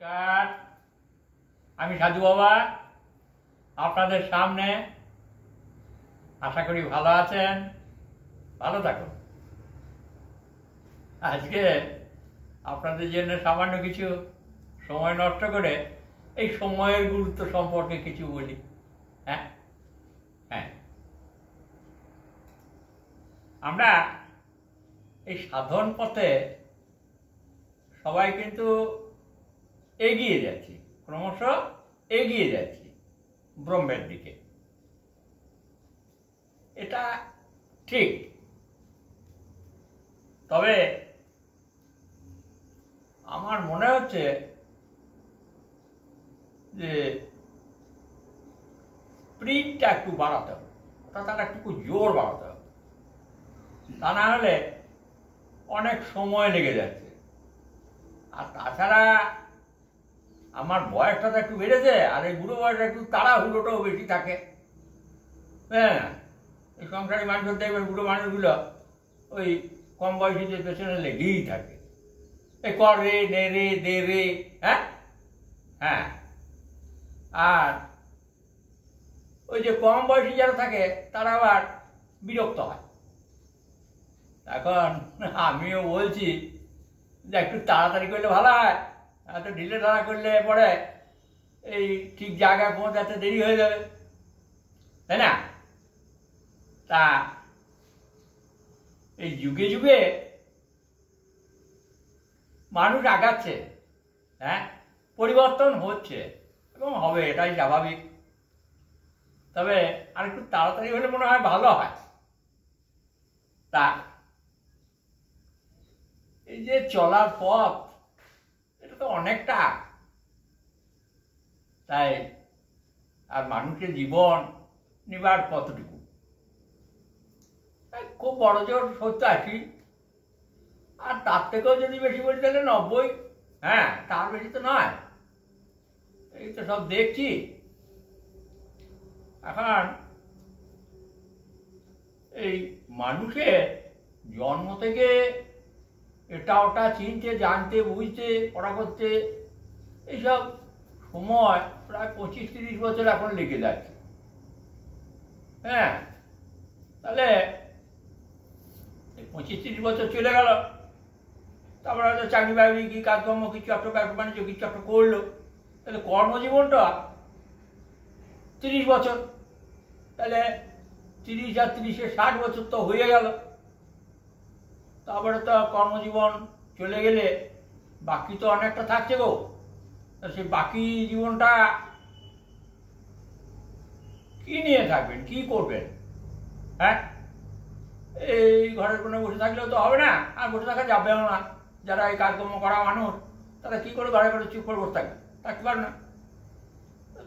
নমস্কার, আমি সাধু বাবা, আপনাদের সামনে আশা করি ভালো আছেন। ভালো থাকুন। আজকে আপনাদের জন্য সামান্য কিছু সময় নষ্ট করে এই সময়ের গুরুত্ব সম্পর্কে কিছু বলি। হ্যাঁ? হ্যাঁ। আমরা এই সাধন পথে সবাই কিন্তু এগিয়ে যাচ্ছি। ক্রমশ এগিয়ে যাচ্ছি ব্রহ্মের দিকে। এটা ঠিক। তবে আমার মনে হচ্ছে যে স্প্রিটটা একটু বাড়াতে হবে, অর্থাৎ তার একটু জোর বাড়াতে হবে। তা না হলে অনেক সময় লেগে যাচ্ছে। আর তাছাড়া আমার বয়সটা তো একটু বেড়েছে, আর এই বুড়ো বয়সটা একটু তাড়াহুড়োটাও বেশি থাকে। হ্যাঁ এই সংসারী মানুষের দেখবেন বুড়ো মানুষগুলো ওই কম বয়সীদের পেছনে লেগেই থাকে। এ কর রে নে রে, দে রে হ্যাঁ? হ্যাঁ। আর ওই যে কম বয়সী যারা থাকে, তারা আবার বিরক্ত হয়। এখন আমিও বলছি যে একটু তাড়াতাড়ি করলে ভালো হয়। এত ঢিলে ঢালা করলে পরে এই ঠিক জায়গায় পৌঁছাতে দেরি হয়ে যাবে। তাই না? তা এই যুগে যুগে মানুষ আগাচ্ছে হ্যাঁ? পরিবর্তন হচ্ছে এবং হবে, এটাই স্বাভাবিক। তবে আর একটু তাড়াতাড়ি হলে মনে হয় ভালো হয়। তা এই যে চলার পথ তো অনেকটা। তাই আর মানুষের জীবন নিবার কতটুকু? খুব বড় জোর সত্তর আশি আর তার থেকেও যদি বেশি বলি তাহলে নব্বই। হ্যাঁ তার বেশি তো নয়। এই তো সব দেখছি। এখন এই মানুষের জন্ম থেকে এটা ওটা চিনতে জানতে বুঝতে পড়া করতে এইসব সময় প্রায় পঁচিশ তিরিশ বছর এখন লেগে যাচ্ছে। হ্যাঁ? তাহলে পঁচিশ তিরিশ বছর চলে গেল। তারপরে হয়তো চাকরি বাকরি কি, কাজকর্ম কিছু একটা ব্যবসা বাণিজ্য কিছু একটা করল। তাহলে কর্মজীবনটা তিরিশ বছর। তাহলে তিরিশ আর তিরিশে ষাট বছর তো হয়ে গেল। তারপরে তো কর্মজীবন চলে গেলে বাকি তো অনেকটা থাকছে গো। সেই বাকি জীবনটা কি নিয়ে থাকবেন, কি করবেন? হ্যাঁ? এই ঘরের কোনো বসে থাকলেও তো হবে না, আর বসে থাকা যাবেও না। যারা এই কাজকর্ম করা মানুষ, তারা কি করে ঘরে ঘরে চুপ করে বসে থাকবে? থাকতে পারে না।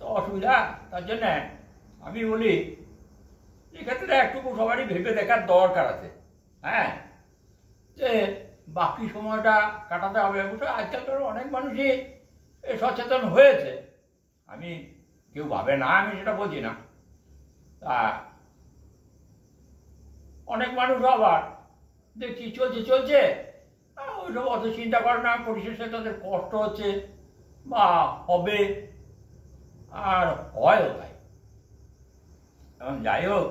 তো অসুবিধা, তার জন্যে আমি বলি, এক্ষেত্রে একটুকু সবারই ভেবে দেখার দরকার আছে। হ্যাঁ? যে বাকি সময়টা কাটাতে হবে। অবশ্য আজকালকার অনেক মানুষই সচেতন হয়েছে। আমি কেউ ভাবে না, আমি সেটা বলছি না। তা অনেক মানুষ আবার দেখছি, চলছে চলছে। ওইসব অত চিন্তা করে না, পরিশেষে তাদের কষ্ট হচ্ছে বা হবে, আর হয়ও তাই। এখন যাই হোক,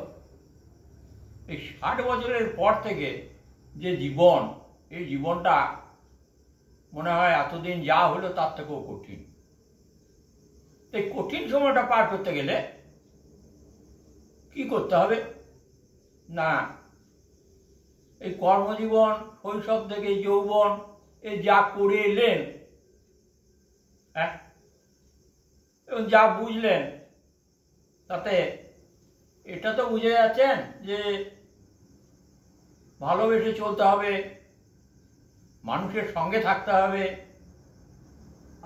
এই ষাট বছরের পর থেকে যে জীবন, এই জীবনটা মনে হয় এতদিন যা হলো তার থেকেও কঠিন। এই কঠিন সময়টা পার করতে গেলে কি করতে হবে? না, এই কর্মজীবন, শৈশব থেকে যৌবন, এই যা করে এলেন হ্যাঁ? এবং যা বুঝলেন, তাতে এটা তো বুঝে যাচ্ছেন যে ভালোবেসে চলতে হবে, মানুষের সঙ্গে থাকতে হবে,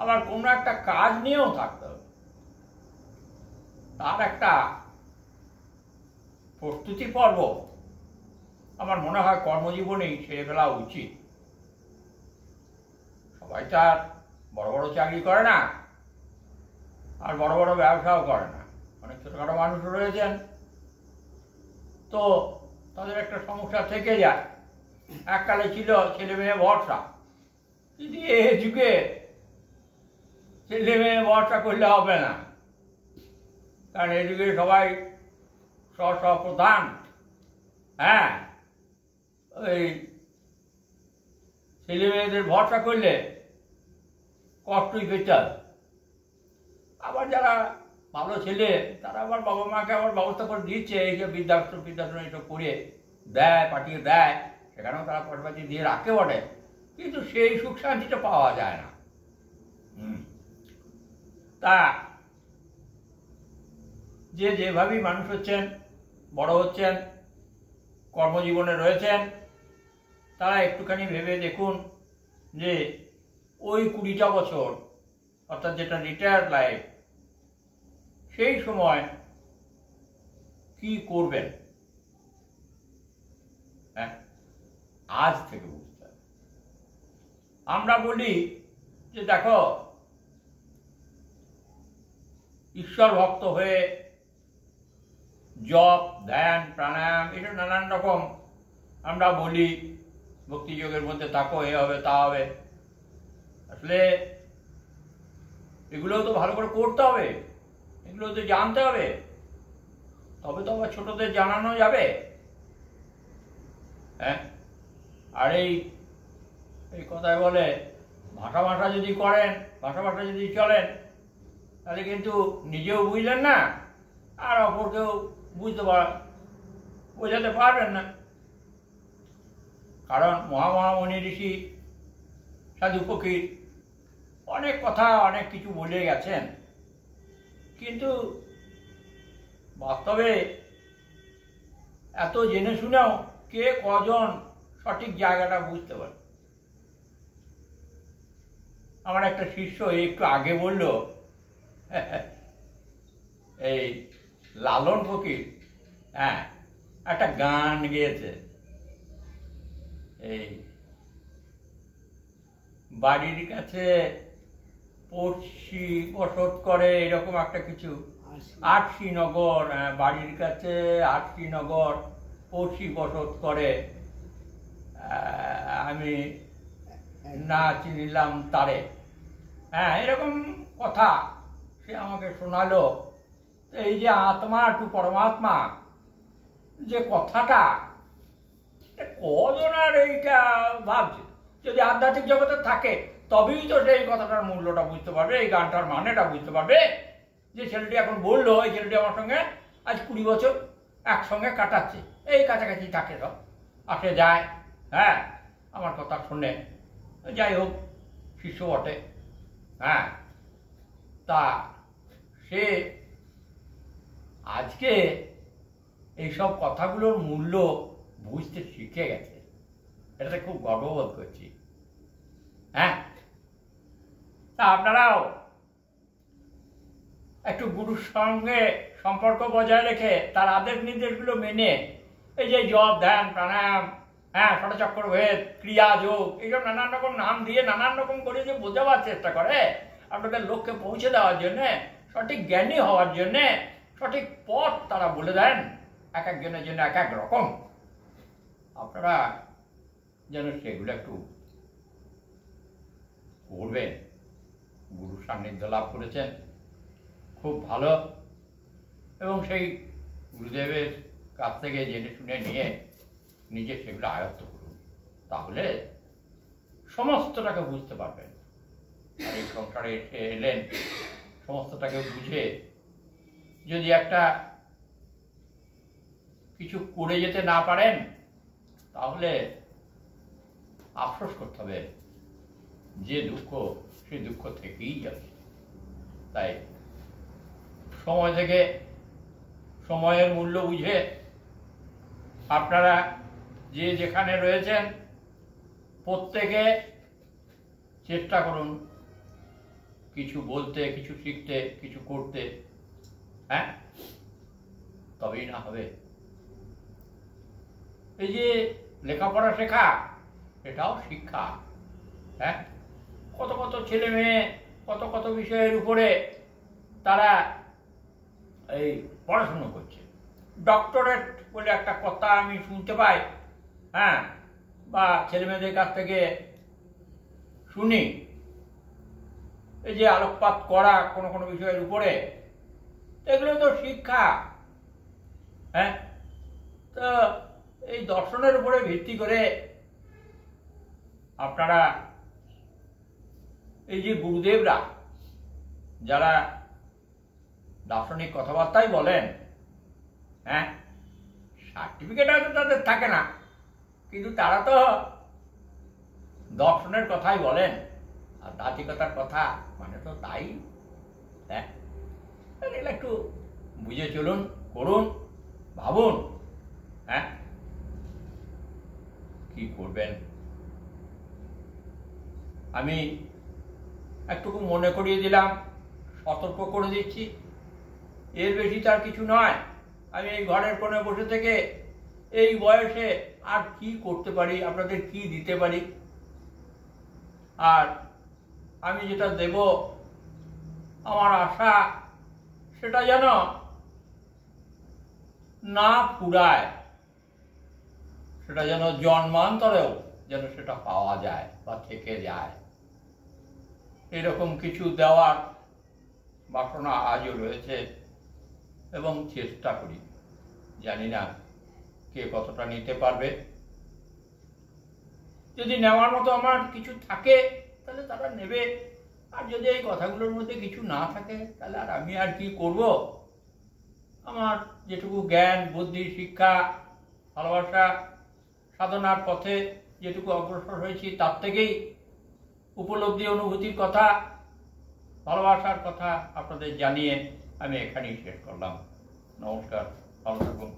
আবার কোনো একটা কাজ নিয়েও থাকতে হবে। তার একটা প্রস্তুতি পর্ব আমার মনে হয় কর্মজীবনেই ছেড়ে ফেলা উচিত। সবাই তো আর বড় বড় চাকরি করে না, আর বড় বড় ব্যবসাও করে না। অনেক ছোটোখাটো মানুষ রয়েছেন। তো তাদের একটা সমস্যা থেকে যায়। এককালে ছিল ছেলে মেয়ে ভরসা। কিন্তু এ যুগে ছেলে মেয়ে ভরসা করলে হবে না। কারণ এ যুগে সবাই স্ব প্রধান হ্যাঁ? ওই ছেলে মেয়েদের ভরসা করলে কষ্টই পেতে আবার যারা ভালো ছেলে, তারা আবার বাবা মাকে আবার ব্যবস্থা করে দিচ্ছে এই যে বৃদ্ধাশ্রম বৃদ্ধাশ্রম এইসব করে দেয়, পাঠিয়ে দেয়, সেখানেও তারা পয়সা পাতি দিয়ে রাখে বটে কিন্তু সেই সুখ শান্তিটা পাওয়া যায় না। তা যে যেভাবেই মানুষ হচ্ছেন, বড় হচ্ছেন, কর্মজীবনে রয়েছেন, তারা একটুখানি ভেবে দেখুন যে ওই কুড়িটা বছর, অর্থাৎ যেটা রিটায়ার্ড লাইফ সেই সময় কি করবেন? হ্যাঁ আজ থেকে বুঝতে হবে। আমরা বলি যে দেখো, ঈশ্বর ভক্ত হয়ে জপ, ধ্যান, প্রাণায়াম এসব নানান রকম আমরা বলি। ভক্তিযোগের মধ্যে থাকো এ হবে, তা হবে। আসলে এগুলোও তো ভালো করে করতে হবে। এগুলো তো জানতে হবে। তবে তো আবার ছোটদের জানানো যাবে। হ্যাঁ? আর এই এই কথায় বলে ভাষা ভাষা যদি করেন, ভাষা ভাষা যদি চলেন, তাহলে কিন্তু নিজেও বুঝলেন না, আর অপরকেও বুঝতে পার বোঝাতে পারবেন না। কারণ মহামহামণি ঋষি সাধু ফকির অনেক কথা, অনেক কিছু বলে গেছেন। কিন্তু বাস্তবে এত জেনে শুনেও কে কজন সঠিক জায়গাটা বুঝতে পারে? আমার একটা শিষ্য একটু আগে বলল, এই লালন ফকির হ্যাঁ একটা গান গেয়েছে। এই বাড়ির কাছে পড়শি বসত করে এরকম একটা কিছু। আটশি নগর হ্যাঁ, বাড়ির কাছে আটশি নগর পড়শি বসত করে। আমি না চিনিলাম তারে। হ্যাঁ এরকম কথা সে আমাকে শোনালো। এই যে আত্মা টু পরমাত্মা যে কথাটা এটা কজন আর এইটা ভাবছে? যদি আধ্যাত্মিক জগতে থাকে তবেই তো এই কথাটার মূল্যটা বুঝতে পারবে, এই গানটার মানেটা বুঝতে পারবে যে ছেলেটি এখন বলল, এই ছেলেটি আমার সঙ্গে আজ কুড়ি বছর একসঙ্গে কাটাচ্ছে। এই কাছাকাছি থাকে সব। আসে, যায় হ্যাঁ আমার কথা শুনে। যাই হোক, শিষ্য বটে হ্যাঁ। তা সে আজকে এইসব কথাগুলোর মূল্য বুঝতে শিখে গেছে। এটাতে খুব গর্ববোধ করছি হ্যাঁ তা আপনারাও একটু গুরুর সঙ্গে সম্পর্ক বজায় রেখে তার আদেশ নির্দেশগুলো মেনে এই যে জপ, ধ্যান, প্রাণায়াম হ্যাঁ ষটচক্র ভেদ, ক্রিয়া, যোগ, এইসব নানান রকম নাম দিয়ে নানান রকম করে যে বোঝাবার চেষ্টা করে, আপনাদের লক্ষ্যে পৌঁছে দেওয়ার জন্যে, সঠিক জ্ঞানী হওয়ার জন্যে, সঠিক পথ তারা বলে দেন, এক একজনের জন্য এক এক রকম। আপনারা যেন সেগুলো একটু করবেন। গুরু সান্নিধ্য লাভ করেছেন। খুব ভালো। এবং সেই গুরুদেবের কাছ থেকে জেনে শুনে নিয়ে নিজে সেগুলো আয়ত্ত করুন। তাহলে সমস্তটাকে বুঝতে পারবেন। এই সংসারে এসে এলেন, সমস্তটাকে বুঝে যদি একটা কিছু করে যেতে না পারেন, তাহলে আফসোস করতে হবে। যে দুঃখ সেই দুঃখ থেকেই যাবে তাই সময় থেকে সময়ের মূল্য বুঝে আপনারা যে যেখানে রয়েছেন, প্রত্যেকে চেষ্টা করুন কিছু বলতে, কিছু শিখতে, কিছু করতে। হ্যাঁ? তবেই না হবে। এই যে লেখাপড়া শেখা, এটাও শিক্ষা। হ্যাঁ? কত কত ছেলে মেয়ে, কত কত বিষয়ের উপরে তারা এই পড়াশুনো করছে। ডক্টরেট বলে একটা কথা আমি শুনতে পাই হ্যাঁ বা ছেলে মেয়েদের কাছ থেকে শুনি। এই যে আলোকপাত করা কোনো কোনো বিষয়ের উপরে, এগুলো তো শিক্ষা হ্যাঁ? তো এই দর্শনের উপরে ভিত্তি করে আপনারা এই যে গুরুদেবরা, যারা দার্শনিক কথাবার্তাই বলেন হ্যাঁ সার্টিফিকেট হয়তো তাদের থাকে না, কিন্তু তারা তো দর্শনের কথাই বলেন, আর দার্শনিকতার কথা মানে তো তাই হ্যাঁ? এগুলো একটু বুঝে চলুন, করুন, ভাবুন হ্যাঁ? কি করবেন? আমি একটুকু মনে করিয়ে দিলাম, সতর্ক করে দিচ্ছি। এর বেশি তার কিছু নয়। আমি এই ঘরের কোণে বসে থেকে এই বয়সে আর কি করতে পারি, আপনাদের কি দিতে পারি? আর আমি যেটা দেব, আমার আশা সেটা যেন না পুরায় সেটা যেন জন্মান্তরেও যেন সেটা পাওয়া যায় বা থেকে যায়। এরকম কিছু দেওয়ার বাসনা আজও রয়েছে এবং চেষ্টা করি। জানি না কে কতটা নিতে পারবে। যদি নেওয়ার মতো আমার কিছু থাকে, তাহলে তারা নেবে। আর যদি এই কথাগুলোর মধ্যে কিছু না থাকে, তাহলে আর আমি আর কি করব? আমার যেটুকু জ্ঞান, বুদ্ধি, শিক্ষা, ভালোবাসা, সাধনার পথে যেটুকু অগ্রসর হয়েছি, তার থেকেই উপলব্ধি অনুভূতির কথা ভালোবাসার কথা আপনাদের জানিয়ে আমি এখানেই শেষ করলাম। নমস্কার ভালো থাকুন।